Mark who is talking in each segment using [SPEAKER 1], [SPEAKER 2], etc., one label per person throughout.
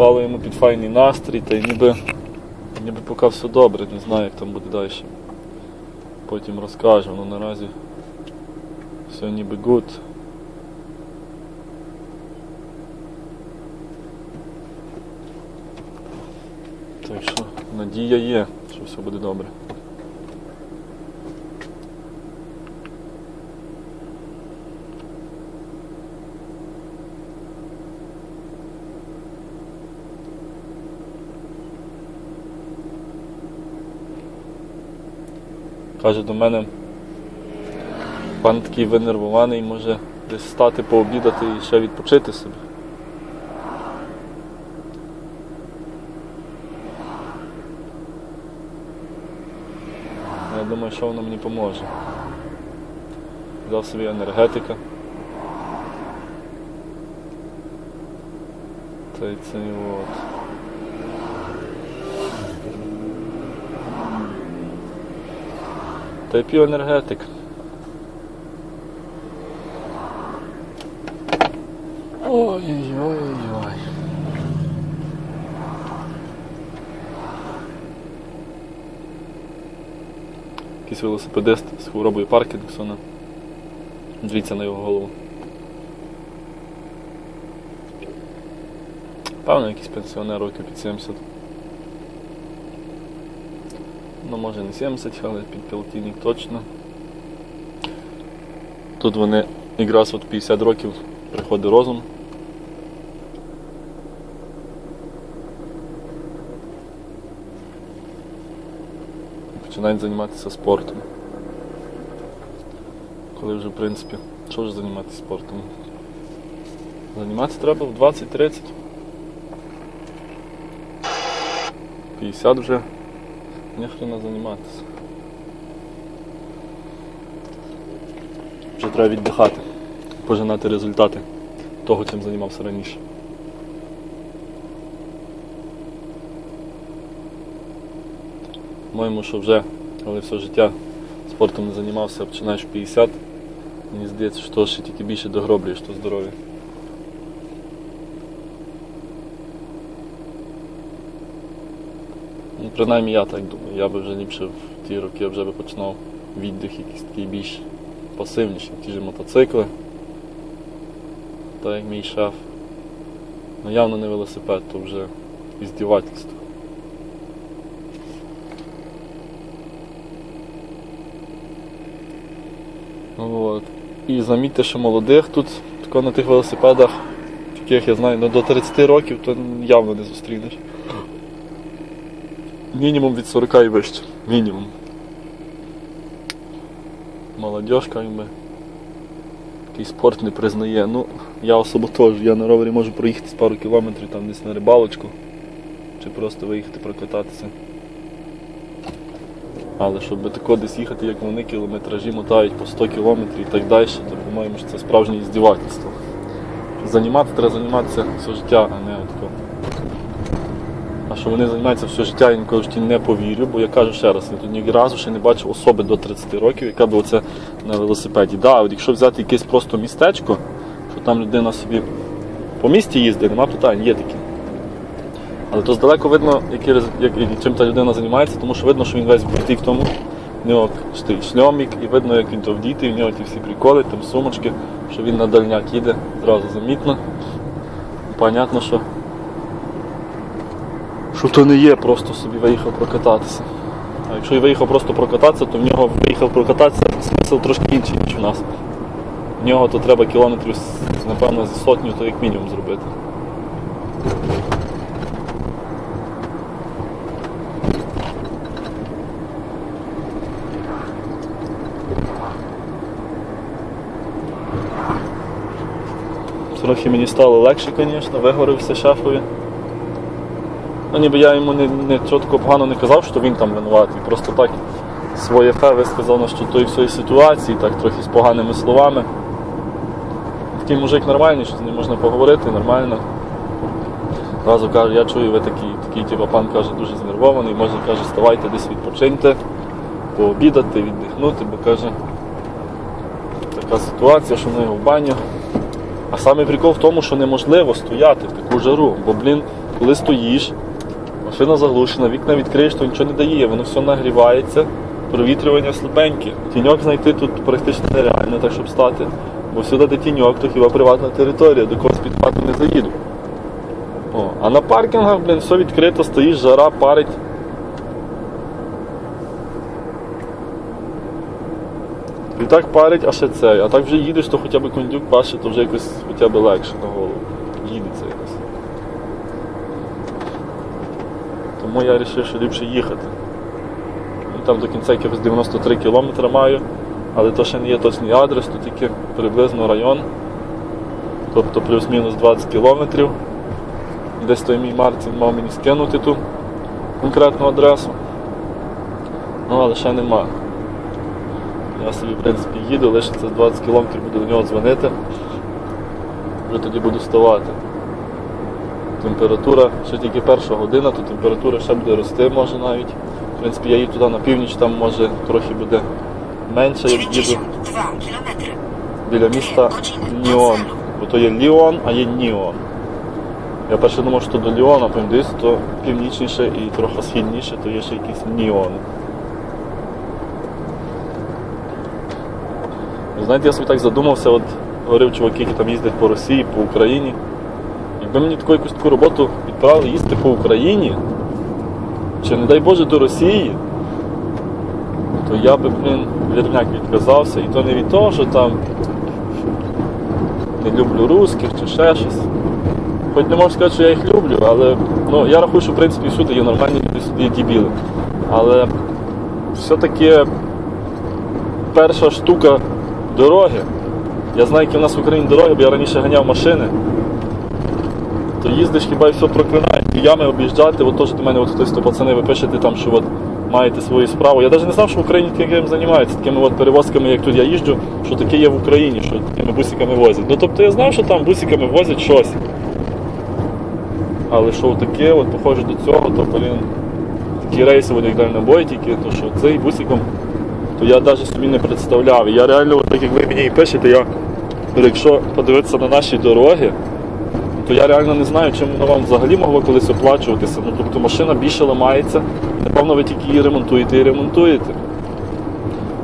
[SPEAKER 1] Впало йому під файний настрій, та й ніби, ніби поки все добре, не знаю, як там буде далі. Потім розкажу, але наразі все ніби гуд. Так що надія є, що все буде добре. Каже до мене, пан такий винервований, може десь стати пообідати і ще відпочити собі. Я думаю, що воно мені поможе. Взяв собі енергетика. Та й це от. Та й п'ю енергетик. Ой-ой-ой. Якийсь велосипедист з хворобою Паркінсона. Дивіться на його голову. Певно, якийсь пенсіонер років під 70. Ну, може не 70, але під полтинник точно. Тут вони якраз от 50 років приходить розум. Починають займатися спортом. Коли вже, в принципі, що ж займатися спортом? Займатися треба в 20-30. 50 вже ніхрена займатися. Вже треба віддихати, пожинати результати того, чим займався раніше. Моєму, що вже, але все життя спортом не займався, починаєш 50. Мені здається, що ще тільки більше догроблюєш то здоров'я. Принаймні я так думаю. Я би вже ліпше в ті роки вже би починав віддих якийсь такий більш пасивніший, ті ж мотоцикли. Так як мій шеф. Ну явно не велосипед, то вже іздівательство. От. І замітьте, що молодих тут на тих велосипедах, таких я знаю, ну, до 30 років, то явно не зустрінеш. Мінімум від 40 і вище. Мінімум. Молодежка якби. Такий спорт не признає. Ну, я особо теж. Я на ровері можу проїхати пару кілометрів там десь на рибалочку. Чи просто виїхати прокататися. Але щоб тако десь їхати, як вони кілометражі мотають по 100 кілометрів і так далі, то по-моєму це справжнє іздівательство. Займатися треба займатися все життя, а не отако. Що вони займаються все життя, я ніколи в житті не повірю, бо я кажу ще раз, я ні разу ще не бачив особи до 30 років, яка би оце на велосипеді. Да, от якщо взяти якесь просто містечко, що там людина собі по місті їздить, нема питань, є такі. Але то здалеку видно, який, як, чим та людина займається, тому що видно, що він весь вбитий в тому. В нього шльомік, і видно, як він то вдітий, в нього ті всі приколи, там сумочки, що він на дальняк їде, зразу замітно. Понятно, що що то не є просто собі виїхав прокататися. А якщо і виїхав просто прокататися, то в нього виїхав прокататися смисл трошки інший, ніж у нас. В нього то треба кілометрів, напевно, зі сотню, то як мінімум зробити. Трохи мені стало легше, звісно, вигорився шефові. Ну, ніби я йому не, не чітко погано не казав, що він там винуватий. Просто так своє фе висказав на що тої всієї ситуації, так трохи з поганими словами. Такий мужик нормальний, що з ним можна поговорити, нормально. Разу каже, я чую, ви такий, такий типу, пан каже, дуже знервований, може каже, ставайте десь відпочиньте, пообідати, віддихнути, бо каже, така ситуація, що ми його в баню. А саме прикол в тому, що неможливо стояти в таку жару, бо, блін, коли стоїш, машина заглушена, вікна відкриєш, то нічого не дає, воно все нагрівається, провітрювання слабеньке. Тіньок знайти тут практично нереально, так щоб стати. Бо всюди де тіньок, то хіба приватна територія, до когось під хату не заїду. О, а на паркінгах, блін, все відкрито, стоїш, жара, парить. І так парить, а ще цей. А так вже їдеш, то хоча б кондюк паше, то вже якось хоча б легше на голову. Їдеться якось. Тому я вирішив, що ліпше їхати. Ну, там до кінця якихось 93 кілометри маю, але то ще не є точний адрес, то тільки приблизно район. Тобто плюс-мінус 20 кілометрів. Десь той мій Мартін мав мені скинути ту конкретну адресу. Ну, але ще нема. Я собі, в принципі, їду, лишиться 20 кілометрів, буду до нього дзвонити. Вже тоді буду вставати. Температура, ще тільки перша година, то температура ще буде рости, може навіть. В принципі, я їду туди на північ, там може трохи буде менше, як їду біля міста Ніон. Бо то є Ліон, а є Ніон. Я перше думав, що до Ліона, потім десь то північніше і трохи східніше, то є ще якийсь Ніон. Знаєте, я собі так задумався, от говорив чуваки, які там їздять по Росії, по Україні. Якби мені таку якусь таку роботу відправили їздити по Україні, чи не дай Боже до Росії, то я би, блін, вірняк відказався. І то не від того, що там не люблю русських чи ще щось. Хоч не можу сказати, що я їх люблю, але ну, я рахую, що в принципі всюди є нормальні люди, всюди є дебіли. Але все-таки перша штука дороги. Я знаю, які в нас в Україні дороги, бо я раніше ганяв машини. То їздиш хіба і все проклинає. І ями об'їжджати, от теж до мене от хтось то пацани, ви пишете там, що от маєте свою справу. Я навіть не знав, що в Україні таким займаються, такими от перевозками, як тут я їжджу, що таке є в Україні, що такими бусиками возять. Ну тобто я знав, що там бусиками возять щось. Але що таке, от похоже до цього, то блін, такі рейси як дальнобой тільки, то що цей бусиком, то я навіть собі не представляв. Я реально, от так як ви мені і пишете, я якщо подивитися на наші дороги, то я реально не знаю, чим воно вам взагалі могло колись оплачуватися. Ну, тобто машина більше ламається, напевно, ви тільки її ремонтуєте і ремонтуєте.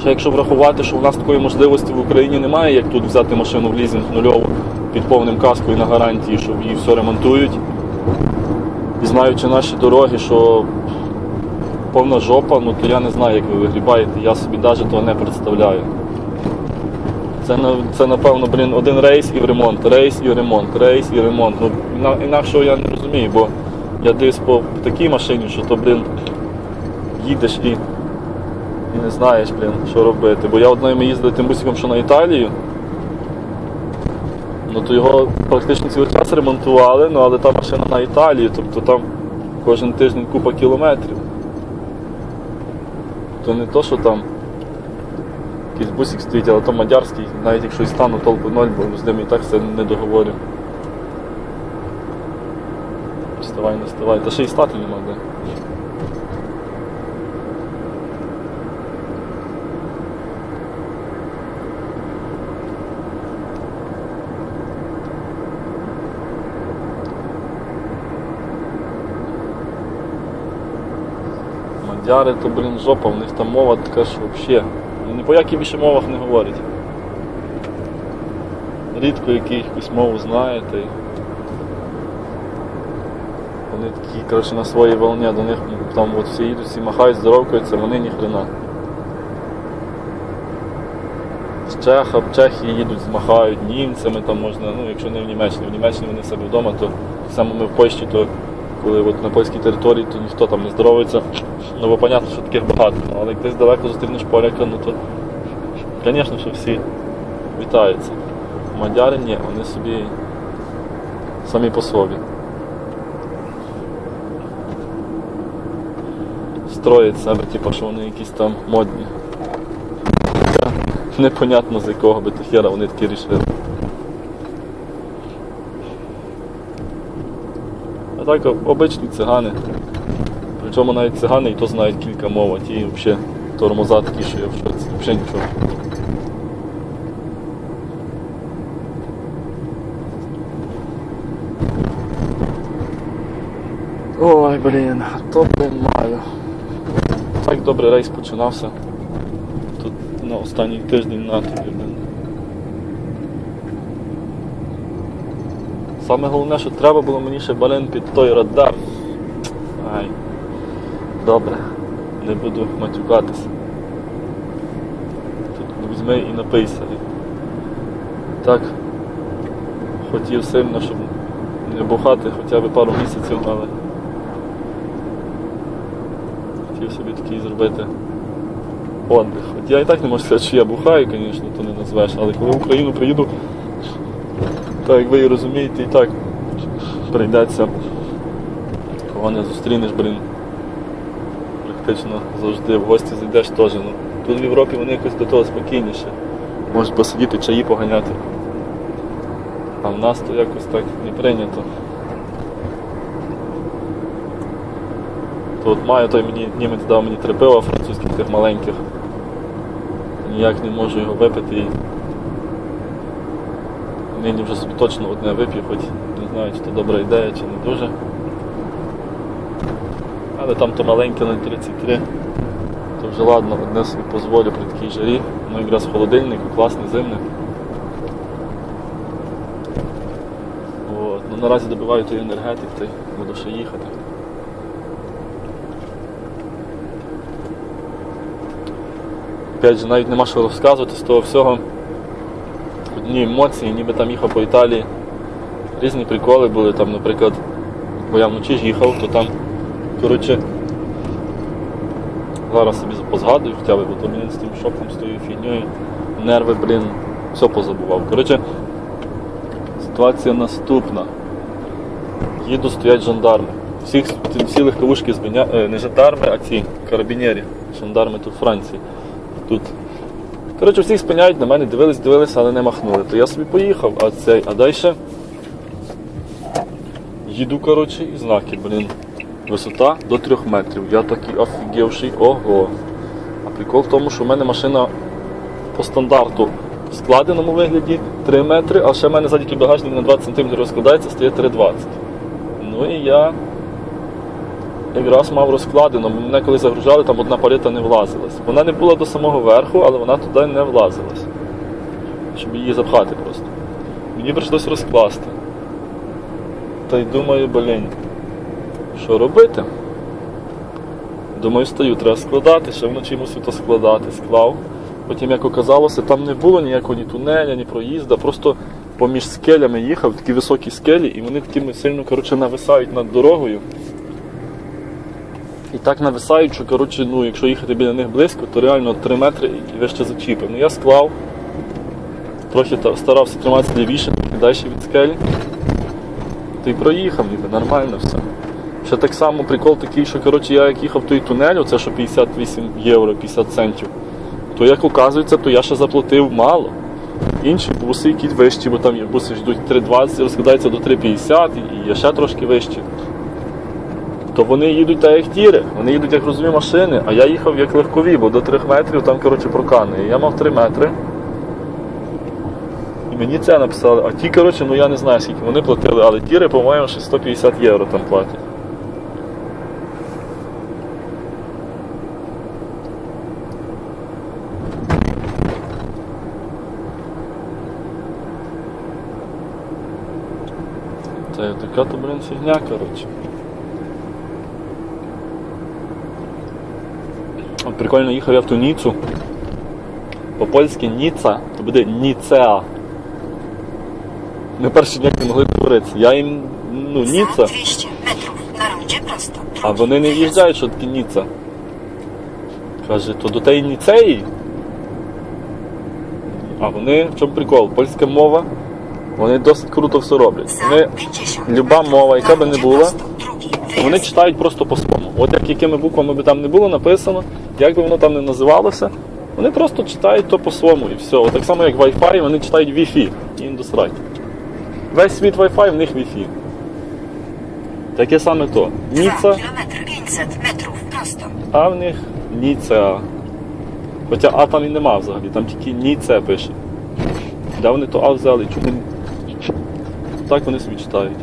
[SPEAKER 1] Ще якщо врахувати, що в нас такої можливості в Україні немає, як тут взяти машину в лізинг нульову під повним каскою на гарантії, що її все ремонтують. І знаючи наші дороги, що повна жопа, ну то я не знаю, як ви вигрібаєте, я собі навіть того не представляю. Це, це напевно, блін, один рейс і ремонт, рейс і ремонт, рейс і ремонт. Ну, інакшого я не розумію, бо я дивлюсь по такій машині, що то, блін, їдеш і, і не знаєш, блін, що робити. Бо я одною ми їздили тим бусиком, що на Італію. Ну то його практично цілий час ремонтували, ну але та машина на Італії, тобто там кожен тиждень купа кілометрів. То не то, що там якийсь бусик стоїть, але то мадярський, навіть якщо і стану толку ноль, бо з ними і так все не договорю. Вставай, не вставай. Та ще й стати нема де. Мадяри то, блін, жопа, в них там мова така, що взагалі. Ні по якій більше мовах не говорять. Рідко якусь мову знаєте. Вони такі, коротше, на своїй волні, до них там от всі їдуть, всі махають, здоровкаються, вони ні хрена. З Чеха, в Чехії їдуть, змахають німцями, там можна, ну якщо не в Німеччині, в Німеччині вони в себе вдома, то само ми в Польщі, то коли от на польській території, то ніхто там не здоровується. Ну бо понятно, що таких багато. Але як десь далеко зустрінеш поляка, ну то звісно, що всі вітаються. Мадяри ні, вони собі самі по собі. Строять себе, типу, що вони якісь там модні. Непонятно з якого би хера вони такі рішили. Так обичні цигани. Причому навіть цигани і то знають кілька мов, а ті взагалі тормоза такі, що я в шоці. Взагалі нічого. Ой, блін, то маю. Так добре рейс починався. Тут на останній тиждень на тобі, блін. Саме головне, що треба було мені ще блин під той радар. Ай. Добре, не буду матюкатись. Тут візьми і напийся. Так хотів сильно, щоб не бухати хоча б пару місяців, але хотів собі такий зробити отдих. От я і так не можу сказати, що я бухаю, звісно, то не назвеш, але коли в Україну приїду, так як ви розумієте, і так прийдеться, кого не зустрінеш, блін. Практично завжди в гості зайдеш теж. Ну, тут в Європі вони якось до того спокійніше. Можуть посидіти, чаї поганяти. А в нас то якось так не прийнято. То от маю той мені німець дав мені три пива французьких тих маленьких. Ніяк не можу його випити і нині вже собі точно одне вип'ю, хоч не знаю, чи то добра ідея, чи не дуже. Але там то маленьке на 33. То вже ладно, одне собі дозволю при такій жарі. Ну якраз в холодильнику, класний зимний. От. Ну, наразі добиваю той енергетик, та й буду ще їхати. Опять же, навіть нема що розказувати з того всього. Одні емоції, ніби там їхав по Італії. Різні приколи були, там, наприклад, бо я вночі ж їхав, то там, коротше, зараз собі позгадую хоча б, бо то блін з тим шоком, з тою фігньою, нерви, блін, все позабував. Коротше, ситуація наступна. Їду, стоять жандарми. Всіх, всі легковушки збиня... е, не жандарми, а ці карабінєрі. Жандарми тут в Франції. Тут. Коротше, всіх спиняють, на мене дивились, дивились, але не махнули. То я собі поїхав, а цей, а далі їду, коротше, і знаки, блін. Висота до 3 метрів. Я такий офігівший, ого. А прикол в тому, що в мене машина по стандарту в складеному вигляді 3 метри, а ще в мене ззаді багажник на 20 см розкладається, стає 3,20. Ну і я якраз мав розкладено, мене коли загружали, там одна паліта не влазилась. Вона не була до самого верху, але вона туди не влазилась. Щоб її запхати просто. Мені прийшлось розкласти. Та й думаю, блін, що робити? Думаю, стою, треба складати, ще вночі мусив то складати, склав. Потім, як оказалося, там не було ніякого ні тунеля, ні проїзда, просто поміж скелями їхав, такі високі скелі, і вони такими сильно коротше, нависають над дорогою. І так нависають, що коротше, ну, якщо їхати біля них близько, то реально 3 метри і вище зачіпив. Ну я склав, трохи та- старався триматися лівіше, далі від скелі. Й проїхав, ніби нормально все. Ще так само прикол такий, що коротше, я як їхав той тунель, це що 58 євро, 50 центів, то як оказується, то я ще заплатив мало. Інші буси, які вищі, бо там є буси йдуть 3,20, розкладаються до 3,50 і є ще трошки вищі. То вони їдуть так, як тіри, вони їдуть як грузові машини, а я їхав як легкові, бо до 3 метрів там коротше прокани. Я мав 3 метри. І мені це написали. А ті, коротше, ну я не знаю, скільки вони платили, але тіри, по-моєму, ще 150 євро там платять. Це така то, блін, фігня, коротше. Прикольно їхав я в ту Ніцу. По-польськи Ніца, то буде Ніцеа. Ми перші ніяк не могли говорити. Я їм, ну, Ніца,
[SPEAKER 2] 200 metrów na rondzie prosto.
[SPEAKER 1] а вони не в'їжджають, що таке Ніца. Каже, то до тієї Ніцеї. А вони, в чому прикол? Польська мова, вони досить круто все роблять. Вони люба мова, яка би не була, Вони читають просто по-своєму. От як якими буквами би там не було написано, як би воно там не називалося, вони просто читають то по-своєму і все. От так само, як Wi-Fi, вони читають Wi-Fi. Їм досрать. Весь світ Wi-Fi, в них Wi-Fi. Таке саме то.
[SPEAKER 2] 2
[SPEAKER 1] Ніца,
[SPEAKER 2] kilometry 500 metrów prosto.
[SPEAKER 1] а в них Ніцеа. Хоча А там і нема взагалі, там тільки Ніце пише. Де вони то А взяли? Чому? Так вони собі читають.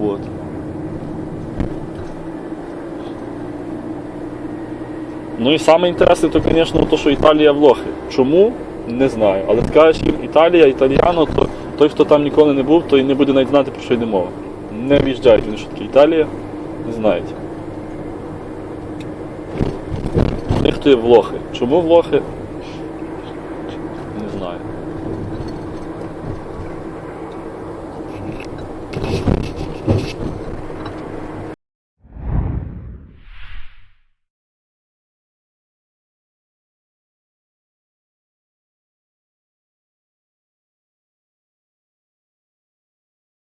[SPEAKER 1] Вот. Ну і саме інтересне, то, звісно, то, що Італія в лохи. Чому? Не знаю. Але їм Італія, італіано, то той, хто там ніколи не був, той не буде навіть знати, про що йде мова. Не в'їжджають вони, що таке Італія, не знають. У них то є влохи. Чому влохи?